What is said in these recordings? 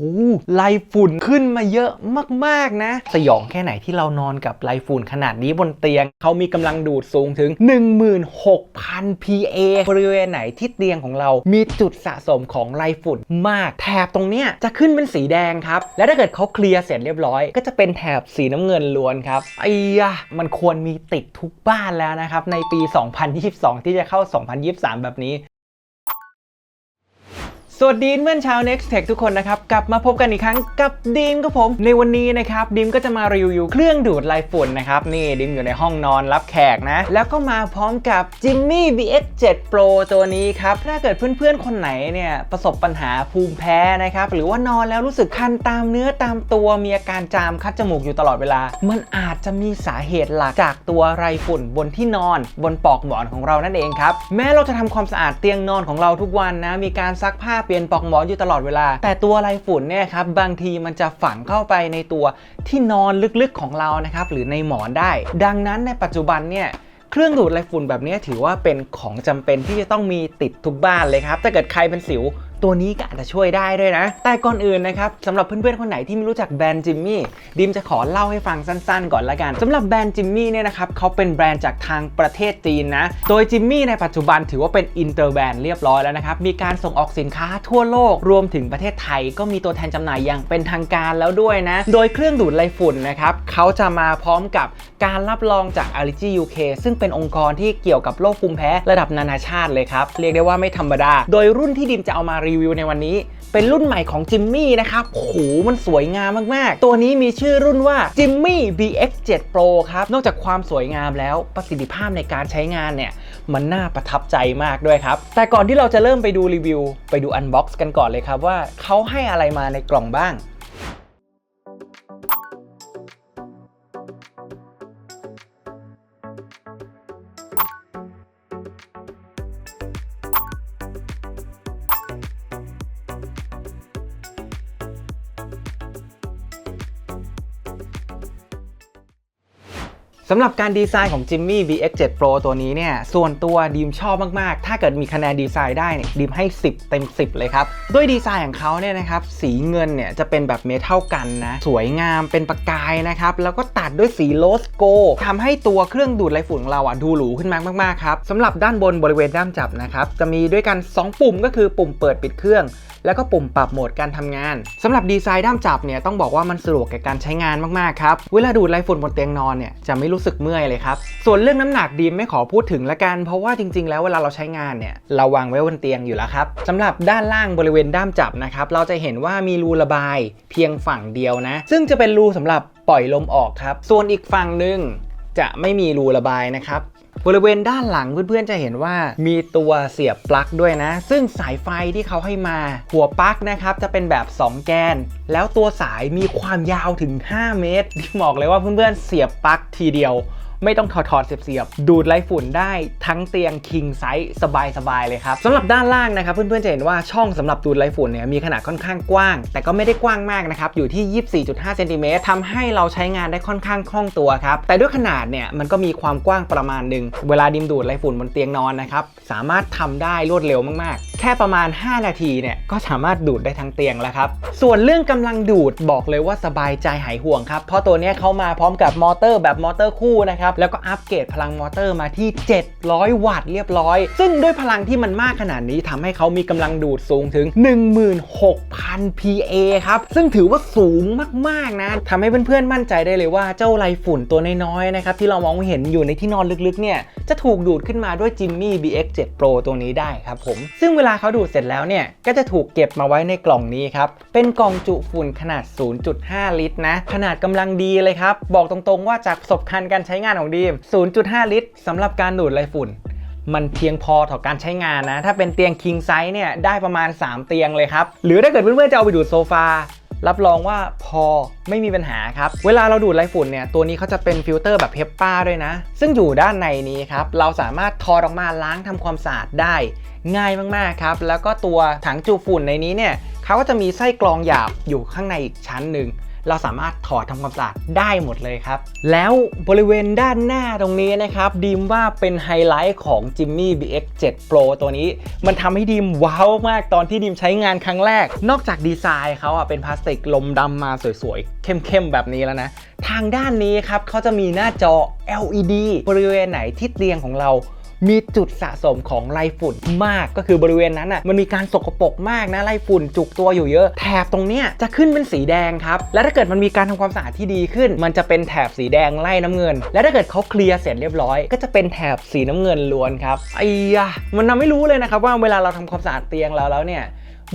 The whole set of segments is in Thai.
โอ้ลายฝุ่นขึ้นมาเยอะมากๆนะ สยองแค่ไหนที่เรานอนกับลายฝุ่นขนาดนี้บนเตียง เขามีกำลังดูดสูงถึง 16,000 PA บริเวณไหนที่เตียงของเรา มีจุดสะสมของลายฝุ่นมาก แถบตรงเนี้ยจะขึ้นเป็นสีแดงครับ และถ้าเกิดเขาเคลียร์เสร็จเรียบร้อย ก็จะเป็นแถบสีน้ำเงินล้วนครับไอ้ยะมันควรมีติดทุกบ้านแล้วนะครับในปี 2022 ที่จะเข้า 2023 แบบนี้ สวัสดีเพื่อนชาว Next Tech ทุกคนนะครับ กลับมาพบกันอีกครั้งกับดีมครับผม ในวันนี้นะครับดีมก็จะมารีวิวเครื่องดูดลายฝุ่นนะครับ นี่ดีมอยู่ในห้องนอนรับแขกนะ แล้วก็มาพร้อมกับ Jimmy BX7 Pro ตัวนี้ครับ ถ้าเกิดเพื่อนๆ คนไหนเนี่ย ประสบปัญหาภูมิแพ้นะครับ หรือว่านอนแล้วรู้สึกคันตามเนื้อตามตัวมีอาการจามคัดจมูกอยู่ตลอดเวลา มันอาจจะมีสาเหตุหลักจากตัวไรฝุ่นบนที่นอน บนปลอกหมอนของเรานั่นเองครับแม้เราจะทำความสะอาดเตียงนอนของเราทุกวันนะมีการซักผ้าเปลี่ยนปลอกหมอนอยู่ตลอดเวลา แต่ตัวไรฝุ่นเนี่ยครับบางทีมันจะฝังเข้าไปในตัวที่นอนลึกๆของเรานะครับหรือในหมอนได้ ดังนั้นในปัจจุบันเนี่ยเครื่องดูดไรฝุ่นแบบนี้ถือว่าเป็นของจำเป็นที่จะต้องมีติดทุกบ้านเลยครับ ถ้าเกิดใครเป็นสิว ตัวนี้ก็อาจจะช่วยได้ด้วยนะ แต่ก่อนอื่นนะครับสำหรับเพื่อนๆคนไหนที่ไม่รู้จักแบรนด์จิมมี่ดิมจะขอเล่าให้ฟังสั้นๆ ก่อนละกันสำหรับแบรนด์จิมมี่เนี่ยนะครับเขาเป็นแบรนด์จากทางประเทศจีนนะ โดยจิมมี่ในปัจจุบันถือว่าเป็นอินเตอร์แบรนด์เรียบร้อยแล้วนะครับมีการส่งออกสินค้าทั่วโลกรวมถึงประเทศไทย ก็มีตัวแทนจำหน่ายอย่างเป็นทางการแล้วด้วยนะ โดยเครื่องดูดไรฝุ่นนะครับเขาจะมาพร้อมกับการรับรองจาก Allergy UK ซึ่งเป็นองค์กรที่เกี่ยวกับโรคภูมิแพ้ระดับนานาชาติเลยครับเรียกได้ว่าไม่ธรรมดา โดยรุ่นที่ดิมจะเอามารีวิวในวันนี้ เป็นรุ่นใหม่ของจิมมี่นะครับโหมันสวยงามมาก ๆ ตัวนี้มีชื่อรุ่นว่า Jimmy BX7 Pro ครับ นอกจากความสวยงามแล้วประสิทธิภาพในการใช้งานเนี่ย มันน่าประทับใจมากด้วยครับ แต่ก่อนที่เราจะเริ่มไปดูรีวิว ไปดูอันบ็อกซ์กันก่อนเลยครับว่าเขาให้อะไรมาในกล่องบ้างำหรับการดีไซน์ของ Jimmy VX7 Pro ตัวนี้เนี่ย ส่วนตัวดีมชอบมาก ๆ ถ้าเกิดมีคะแนนดีไซน์ได้เนี่ยดีมให้ 10 เต็ม 10 เลยครับ ด้วยดีไซน์ของเขาเนี่ยนะครับ สีเงินเนี่ยจะเป็นแบบเมทัลกันนะ สวยงามเป็นประกายนะครับ แล้วก็ตัดด้วยสีโลสโกทำให้ตัวเครื่องดูดไรฝุ่นของเราอะดูหรูขึ้นมากมากๆครับสำหรับด้านบนบริเวณด้ามจับนะครับจะมีด้วยกัน 2 ปุ่มก็คือปุ่มเปิดปิดเครื่องแล้วก็ปุ่มปรับโหมดการทำงานสำหรับดีไซน์ด้ามจับเนี่ยต้องบอกว่ามันสะดวกแก่การใช้งานมากๆครับเวลาดูดไรฝุ่นบนเตียงนอนเนี่ยจะไม่รู้สึกเมื่อยเลยครับ ส่วนเรื่องน้ำหนักดีมไม่ขอพูดถึงละกัน เพราะว่าจริง ๆ แล้วเวลาเราใช้งานเนี่ยเราวางไว้บนเตียงอยู่แล้วครับสำหรับด้านล่างบริเวณด้ามจับนะครับเราจะเห็นว่ามีรูระบายเพียงฝั่งเดียวนะ ซึ่งจะเป็นรูสำหรับปล่อยลมออกครับ ส่วนอีกฝั่งหนึ่งจะไม่มีรูระบายนะครับ บริเวณด้านหลังเพื่อนๆจะเห็นว่ามีตัวเสียบปลั๊กด้วยนะ ซึ่งสายไฟที่เขาให้มา หัวปลั๊กนะครับจะเป็นแบบ 2 แกน แล้วตัวสายมีความยาวถึง 5 เมตรที่บอกเลยว่าเพื่อนๆเสียบปลั๊กทีเดียว ไม่ต้องถอดถอดเสียบๆดูดไรฝุ่นได้ทั้งเตียง king size สบายๆเลยครับสำหรับด้านล่างนะครับเพื่อนๆจะเห็นว่าช่องสำหรับดูดไรฝุ่นเนี่ยมีขนาดค่อนข้างกว้าง แต่ก็ไม่ได้กว้างมากนะครับอยู่ที่ 24.5เซนติเมตรทำให้เราใช้งานได้ค่อนข้างคล่องตัวครับแต่ด้วยขนาดเนี่ยมันก็มีความกว้างประมาณหนึ่งเวลาดิมดูดไรฝุ่นบนเตียงนอนนะครับสามารถทำได้รวดเร็วมากๆแค่ประมาณ 5 นาทีเนี่ยก็สามารถดูดได้ทั้งเตียงแล้วครับ ส่วนเรื่องกำลังดูดบอกเลยว่าสบายใจหายห่วงครับ เพราะตัวนี้เขามาพร้อมกับมอเตอร์แบบมอเตอร์คู่นะครับ แล้วก็อัปเกรดพลังมอเตอร์มาที่ 700 วัตต์เรียบร้อย ซึ่งด้วยพลังที่มันมากขนาดนี้ทำให้เขามีกำลังดูดสูงถึง 16,000 PA ครับ ซึ่งถือว่าสูงมากๆนะทำให้เพื่อนๆมั่นใจได้เลยว่าเจ้าไรฝุ่นตัวน้อยๆนะครับที่เรามองไม่เห็นอยู่ในที่นอนลึกๆเนี่ยจะถูกดูดขึ้นมาด้วย Jimmy BX7 Pro ตัวนี้ได้ครับผมซึ่งเวลาเขาดูดเสร็จแล้วเนี่ย ก็จะถูกเก็บมาไว้ในกล่องนี้ครับ เป็นกล่องจุฝุ่นขนาด 0.5 ลิตรนะ ขนาดกำลังดีเลยครับ บอกตรงๆว่าจากประสบการณ์การใช้งานของดีม 0.5 ลิตรสำหรับการดูดไรฝุ่นมันเพียงพอต่อการใช้งานนะ ถ้าเป็นเตียง king size เนี่ยได้ประมาณ 3 เตียงเลยครับ หรือถ้าเกิดเพื่อนๆจะเอาไปดูดโซฟา รับรองว่าพอไม่มีปัญหาครับ เวลาเราดูดไรฝุ่นเนี่ย ตัวนี้เขาจะเป็นฟิลเตอร์แบบเฮปป้าด้วยนะ ซึ่งอยู่ด้านในนี้ครับ เราสามารถทอออกมาล้างทำความสะอาดได้ ง่ายมากๆครับ แล้วก็ตัวถังจูฝุ่นในนี้เนี่ยเขาก็จะมีไส้กรองหยาบอยู่ข้างในอีกชั้นหนึ่งเราสามารถถอดทำความสะอาดได้หมดเลยครับ แล้วบริเวณด้านหน้าตรงนี้นะครับ ดีมว่าเป็นไฮไลท์ของ Jimmy BX7 Pro ตัวนี้ มันทำให้ดีมว้าวมากตอนที่ดีมใช้งานครั้งแรก นอกจากดีไซน์เขาอะเป็นพลาสติกลมดำมาสวยๆ เข้มๆ แบบนี้แล้วนะ ทางด้านนี้ครับเขาจะมีหน้าจอ LED บริเวณไหนที่เตียงของเรา มีจุดสะสมของไรฝุ่นมากก็คือบริเวณนั้นอะมันมีการสกปรกมากนะไรฝุ่นจุกตัวอยู่เยอะ แถบตรงเนี้ยจะขึ้นเป็นสีแดงครับและถ้าเกิดมันมีการทำความสะอาดที่ดีขึ้น มันจะเป็นแถบสีแดงไล่น้ำเงิน และถ้าเกิดเขาเคลียร์เสร็จเรียบร้อย ก็จะเป็นแถบสีน้ำเงินล้วนครับไอ้ยะมันทำให้รู้เลยนะครับว่าเวลาเราทำความสะอาดเตียงเราแล้วเนี่ย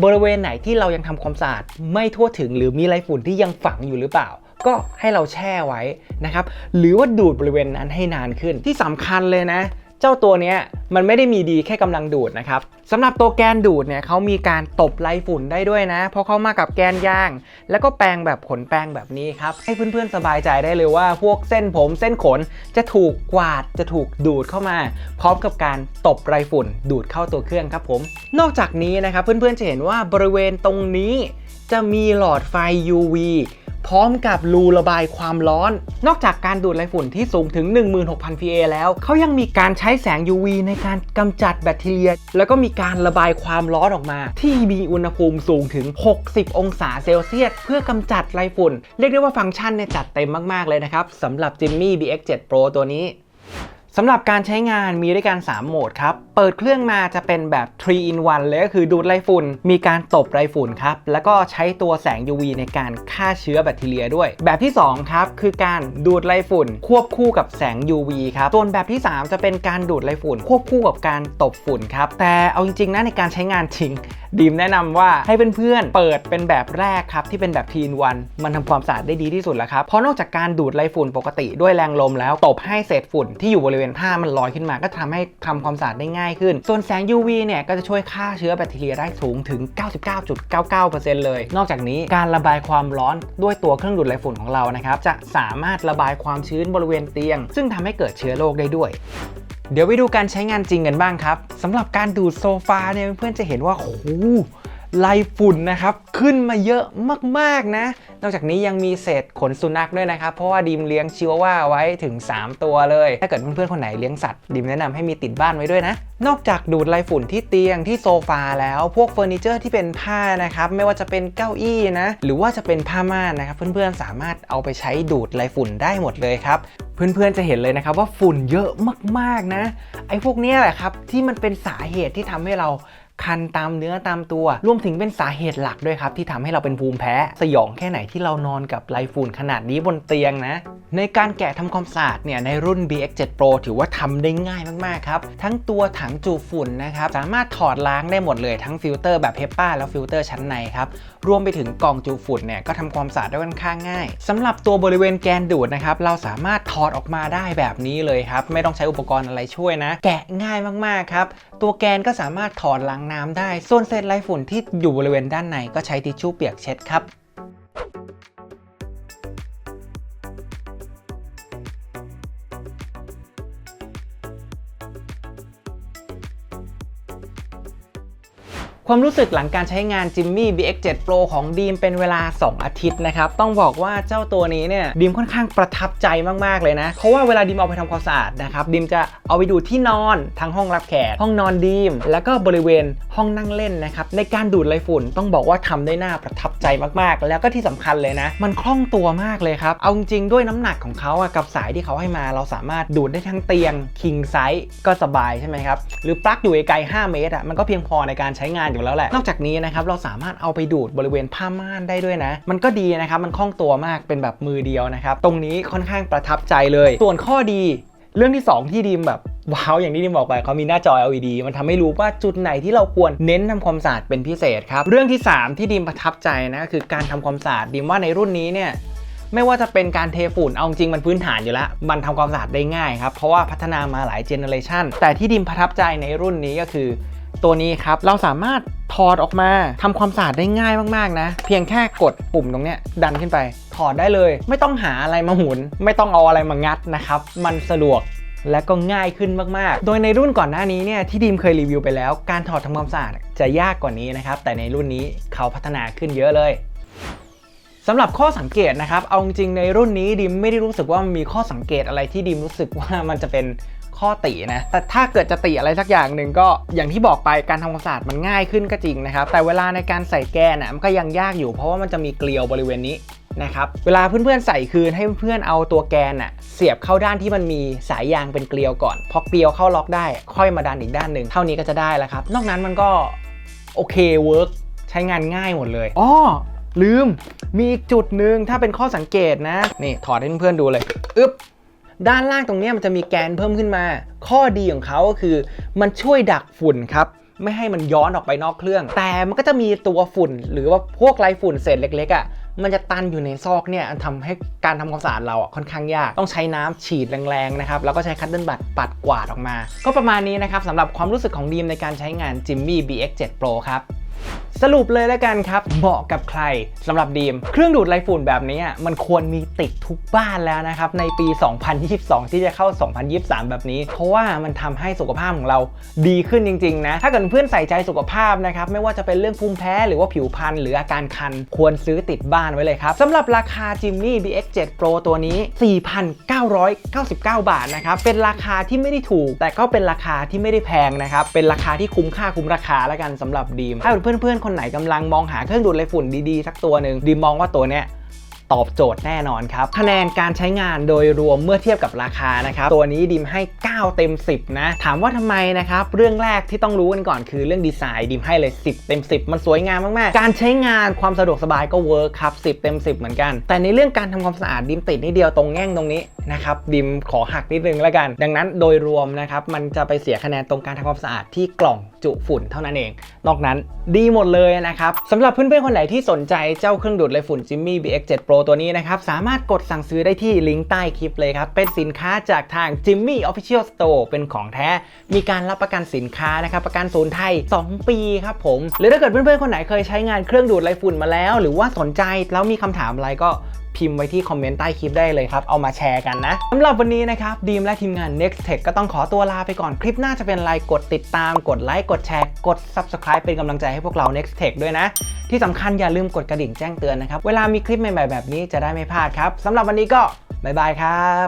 บริเวณไหนที่เรายังทำความสะอาดไม่ทั่วถึง หรือมีไรฝุ่นที่ยังฝังอยู่หรือเปล่า ก็ให้เราแช่ไว้นะครับ หรือว่าดูดบริเวณนั้นให้นานขึ้นที่สำคัญเลยนะ เจ้าตัวนี้มันไม่ได้มีดีแค่กำลังดูดนะครับสำหรับตัวแกนดูดเนี่ยเขามีการตบไรฝุ่นได้ด้วยนะ เพราะเขามากับแกนย่าง แล้วก็แปรงแบบขนแปรงแบบนี้ครับให้เพื่อนๆสบายใจได้เลยว่าพวกเส้นผมเส้นขนจะถูกกวาดจะถูกดูดเข้ามา พร้อมกับการตบไรฝุ่นดูดเข้าตัวเครื่องครับผม นอกจากนี้นะครับเพื่อนๆจะเห็นว่าบริเวณตรงนี้จะมีหลอดไฟ UV พร้อมกับรูระบายความร้อน นอกจากการดูดไรฝุ่นที่สูงถึง 16,000 PA แล้ว เขายังมีการใช้แสง UV ในการกำจัดแบคทีเรีย แล้วก็มีการระบายความร้อนออกมา ที่มีอุณหภูมิสูงถึง 60 องศาเซลเซียส เพื่อกำจัดไรฝุ่น เรียกได้ว่าฟังก์ชันเนี่ยจัดเต็มมาก ๆ เลยนะครับสำหรับ Jimmy BX7 Pro ตัวนี้ สำหรับการใช้งานมีด้วยกัน 3 โหมดครับ เปิดเครื่องมาจะเป็นแบบ 3 in 1 เลยก็คือดูดไรฝุ่น มีการตบไรฝุ่นครับ แล้วก็ใช้ตัวแสง UV ในการฆ่าเชื้อแบคทีเรียด้วย แบบที่ 2 ครับ คือการดูดไรฝุ่น ควบคู่กับแสง UV ครับ ส่วนแบบที่ 3 จะเป็นการดูดไรฝุ่น ควบคู่กับการตบฝุ่นครับ แต่เอาจริงๆนะในการใช้งานจริง ดีมแนะนำว่าให้เพื่อนๆ เปิดเป็นแบบแรกครับ ที่เป็นแบบทีนวัน มันทำความสะอาดได้ดีที่สุดแล้วครับ เพราะนอกจากการดูดไรฝุ่นปกติด้วยแรงลมแล้ว ตบให้เศษฝุ่นที่อยู่บริเวณผ้ามันลอยขึ้นมา ก็ทำให้ทำความสะอาดได้ง่ายขึ้น ส่วนแสง UV เนี่ยก็จะช่วยฆ่าเชื้อแบคทีเรียได้สูงถึง 99.99%เลย นอกจากนี้การระบายความร้อนด้วยตัวเครื่องดูดไรฝุ่นของเรานะครับจะสามารถระบายความชื้นบริเวณเตียง ซึ่งทำให้เกิดเชื้อโรคได้ด้วย เดี๋ยวไปดูการใช้งานจริงกันบ้างครับสำหรับการดูดโซฟาเนี่ยเพื่อนๆจะเห็นว่าโอ้ ลายฝุ่นนะครับ ขึ้นมาเยอะมากๆนะ นอกจากนี้ยังมีเศษขนสุนัขด้วยนะครับ เพราะว่าดิมเลี้ยงชิวาว่าไว้ถึง 3 ตัวเลย ถ้าเกิดเพื่อนๆคนไหนเลี้ยงสัตว์ ดิมแนะนำให้มีติดบ้านไว้ด้วยนะ นอกจากดูดลายฝุ่นที่เตียงที่โซฟาแล้ว พวกเฟอร์นิเจอร์ที่เป็นผ้านะครับ ไม่ว่าจะเป็นเก้าอี้นะ หรือว่าจะเป็นผ้าม่านนะครับ เพื่อนๆสามารถเอาไปใช้ดูดลายฝุ่นได้หมดเลยครับเพื่อนๆ จะเห็นเลยนะครับว่าฝุ่นเยอะมากๆนะ ไอ้พวกนี้แหละครับที่มันเป็นสาเหตุที่ทำให้เรา คันตามเนื้อตามตัว รวมถึงเป็นสาเหตุหลักด้วยครับที่ทำให้เราเป็นภูมิแพ้ สยองแค่ไหนที่เรานอนกับไรฝุ่นขนาดนี้บนเตียงนะ ในการแกะทำความสะอาดเนี่ยในรุ่น BX7 Pro ถือว่าทำได้ง่ายมากๆครับ ทั้งตัวถังจูฝุ่นนะครับสามารถถอดล้างได้หมดเลยทั้งฟิลเตอร์แบบเฮปป้าแล้วฟิลเตอร์ชั้นในครับรวมไปถึงกล่องจูฝุ่นเนี่ยก็ทำความสะอาดได้ค่อนข้างง่ายสำหรับตัวบริเวณแกนดูดนะครับเราสามารถถอดออกมาได้แบบนี้เลยครับไม่ต้องใช้อุปกรณ์อะไรช่วยนะ แกะง่ายมากๆครับตัวแกนก็สามารถถอดล้างน้ำได้ ส่วนเศษไรฝุ่นที่อยู่บริเวณด้านในก็ใช้ทิชชู่เปียกเช็ดครับ ความรู้สึกหลังการใช้งาน Jimmy BX7 Pro ของดีมเป็นเวลา 2 อาทิตย์นะครับ ต้องบอกว่าเจ้าตัวนี้เนี่ยดีมค่อนข้างประทับใจมาก ๆ เลยนะ เพราะว่าเวลาดีมเอาไปทำความสะอาดนะครับดีมจะเอาไปดูที่นอนทั้งห้องรับแขกห้องนอนดีม แล้วก็บริเวณห้องนั่งเล่นนะครับ ในการดูดไรฝุ่นต้องบอกว่าทำได้น่าประทับใจมากๆ แล้วก็ที่สำคัญเลยนะ มันคล่องตัวมากเลยครับ เอาจริงด้วยน้ำหนักของเขาอะกับสายที่เขาให้มาเราสามารถดูดได้ทั้งเตียง king size ก็สบายใช่ไหมครับหรือปลั๊กอยู่ไกล5เมตรอะมันก็เพียงพอในการใช้งานอยู่แล้วแหละ นอกจากนี้นะครับเราสามารถเอาไปดูดบริเวณผ้าม่านได้ด้วยนะ มันก็ดีนะครับมันคล่องตัวมากเป็นแบบมือเดียวนะครับตรงนี้ค่อนข้างประทับใจเลย ส่วนข้อดีเรื่องที่ 2 ที่ดีมแบบว้าวอย่างที่ดีมบอกไปเขามีหน้าจอ LED มันทำให้รู้ว่าจุดไหนที่เราควรเน้นทำความสะอาดเป็นพิเศษครับเรื่องที่ 3 ที่ดีมประทับใจนะคือการทำความสะอาดดีมว่าในรุ่นนี้เนี่ยไม่ว่าจะเป็นการเทฝุ่นเอาจริงมันพื้นฐานอยู่แล้ว มันทำความสะอาดได้ง่ายครับ เพราะว่าพัฒนามาหลายเจเนอเรชันแต่ที่ดิมประทับใจในรุ่นนี้ก็คือ ตัวนี้ครับเราสามารถถอดออกมาทำความสะอาดได้ง่ายมากๆนะ เพียงแค่กดปุ่มตรงเนี้ยดันขึ้นไป ถอดได้เลย ไม่ต้องหาอะไรมาหมุน ไม่ต้องเอาอะไรมางัดนะครับ มันสะดวกและก็ง่ายขึ้นมากๆ โดยในรุ่นก่อนหน้านี้เนี่ยที่ดีมเคยรีวิวไปแล้ว การถอดทำความสะอาดจะยากกว่านี้นะครับ แต่ในรุ่นนี้เขาพัฒนาขึ้นเยอะเลยสำหรับข้อสังเกตนะครับ เอาจริงในรุ่นนี้ดิมไม่ได้รู้สึกว่ามันมีข้อสังเกตอะไรที่ดิมรู้สึกว่ามันจะเป็น ข้อตินะ แต่ถ้าเกิดจะติอะไรสักอย่างหนึ่งก็อย่างที่บอกไปการทำความสะอาดมันง่ายขึ้นก็จริงนะครับ แต่เวลาในการใส่แกนน่ะมันก็ยังยากอยู่เพราะว่ามันจะมีเกลียวบริเวณนี้นะครับเวลาเพื่อนๆใส่คืนให้เพื่อนๆเอาตัวแกนน่ะเสียบเข้าด้านที่มันมีสายยางเป็นเกลียวก่อนพอเกลียวเข้าล็อกได้ ค่อยมาดันอีกด้านหนึ่งเท่านี้ก็จะได้แล้วครับ นอกนั้นมันก็โอเคเวิร์กใช้งานง่ายหมดเลยอ้อลืมมีอีกจุดหนึ่งถ้าเป็นข้อสังเกตนะ นี่ถอดให้เพื่อนๆดูเลยอึ๊บ ด้านล่างตรงนี้มันจะมีแกนเพิ่มขึ้นมา ข้อดีของเขาก็คือ มันช่วยดักฝุ่นครับไม่ให้มันย้อนออกไปนอกเครื่อง แต่มันก็จะมีตัวฝุ่น หรือว่าพวกไรฝุ่นเศษเล็กๆอะ่ะมันจะตันอยู่ในซอกเนี่ยทำให้การทำความสะอาดเราอะค่อนข้างยาก ต้องใช้น้ำฉีดแรงๆนะครับ แล้วก็ใช้คัตเติ้ลบัตปัดกวาดออกมา ก็ประมาณนี้นะครับสำหรับความรู้สึกของดีมในการใช้งาน Jimmy BX7 Pro ครับ สรุปเลยแล้วกันครับ เหมาะกับใครสำหรับดีม เครื่องดูดไรฝุ่นแบบนี้อะมันควรมีติดทุกบ้านแล้วนะครับ ในปี 2022 ที่จะเข้า 2023 แบบนี้ เพราะว่ามันทำให้สุขภาพของเราดีขึ้นจริง ๆ นะ ถ้าเกิดเพื่อนใส่ใจสุขภาพนะครับ ไม่ว่าจะเป็นเรื่องภูมิแพ้หรือว่าผิวพรรณหรืออาการคัน ควรซื้อติดบ้านไว้เลยครับสำหรับราคา Jimny BX7 Pro ตัวนี้ 4,999 บาทนะครับเป็นราคาที่ไม่ได้ถูก แต่ก็เป็นราคาที่ไม่ได้แพงนะครับเป็นราคาที่คุ้มค่าคุ้มราคาแล้วกันสำหรับดีมถ้าเพื่อนเพื่อนๆ คนไหนกำลังมองหาเครื่องดูดไรฝุ่นดีๆ สักตัวหนึ่งดีมมองว่าตัวเนี้ย ตอบโจทย์แน่นอนครับ คะแนนการใช้งานโดยรวมเมื่อเทียบกับราคานะครับ ตัวนี้ดิมให้ 9 เต็ม 10 นะ ถามว่าทำไมนะครับ เรื่องแรกที่ต้องรู้กันก่อนคือเรื่องดีไซน์ดิมให้เลย 10 เต็ม 10 มันสวยงามมาก ๆ การใช้งานความสะดวกสบายก็เวิร์คครับ 10 เต็ม 10 เหมือนกัน แต่ในเรื่องการทำความสะอาดดิมติดนิดเดียวตรงแง่งตรงนี้นะครับดิมขอหักนิดนึงแล้วกัน ดังนั้นโดยรวมนะครับมันจะไปเสียคะแนนตรงการทำความสะอาดที่กล่องจุฝุ่นเท่านั้นเอง นอกนั้นดีหมดเลยนะครับสำหรับเพื่อนๆคนไหนที่สนใจเจ้าเครื่องดูดไรฝุ่น Jimmy BX7 Pro ตัวนี้นะครับ สามารถกดสั่งซื้อได้ที่ลิงก์ใต้คลิปเลยครับ เป็นสินค้าจากทาง Jimmy Official Store เป็นของแท้ มีการรับประกันสินค้านะครับ ประกันศูนย์ไทย 2 ปีครับผม หรือถ้าเกิดเพื่อนๆ คนไหนเคยใช้งานเครื่องดูดไรฝุ่นมาแล้ว หรือว่าสนใจแล้วมีคำถามอะไรก็ พิมพ์ไว้ที่คอมเมนต์ใต้คลิปได้เลยครับ เอามาแชร์กันนะสำหรับวันนี้นะครับดีมและทีมงาน Next Tech ก็ต้องขอตัวลาไปก่อนคลิปหน้าจะเป็นอะไรกดติดตาม กดไลค์กดแชร์กด Subscribe เป็นกำลังใจให้พวกเรา Next Tech ด้วยนะ ที่สำคัญอย่าลืมกดกระดิ่งแจ้งเตือนนะครับเวลามีคลิปใหม่ๆแบบนี้จะได้ไม่พลาดครับสำหรับวันนี้ก็บ๊ายบายครับ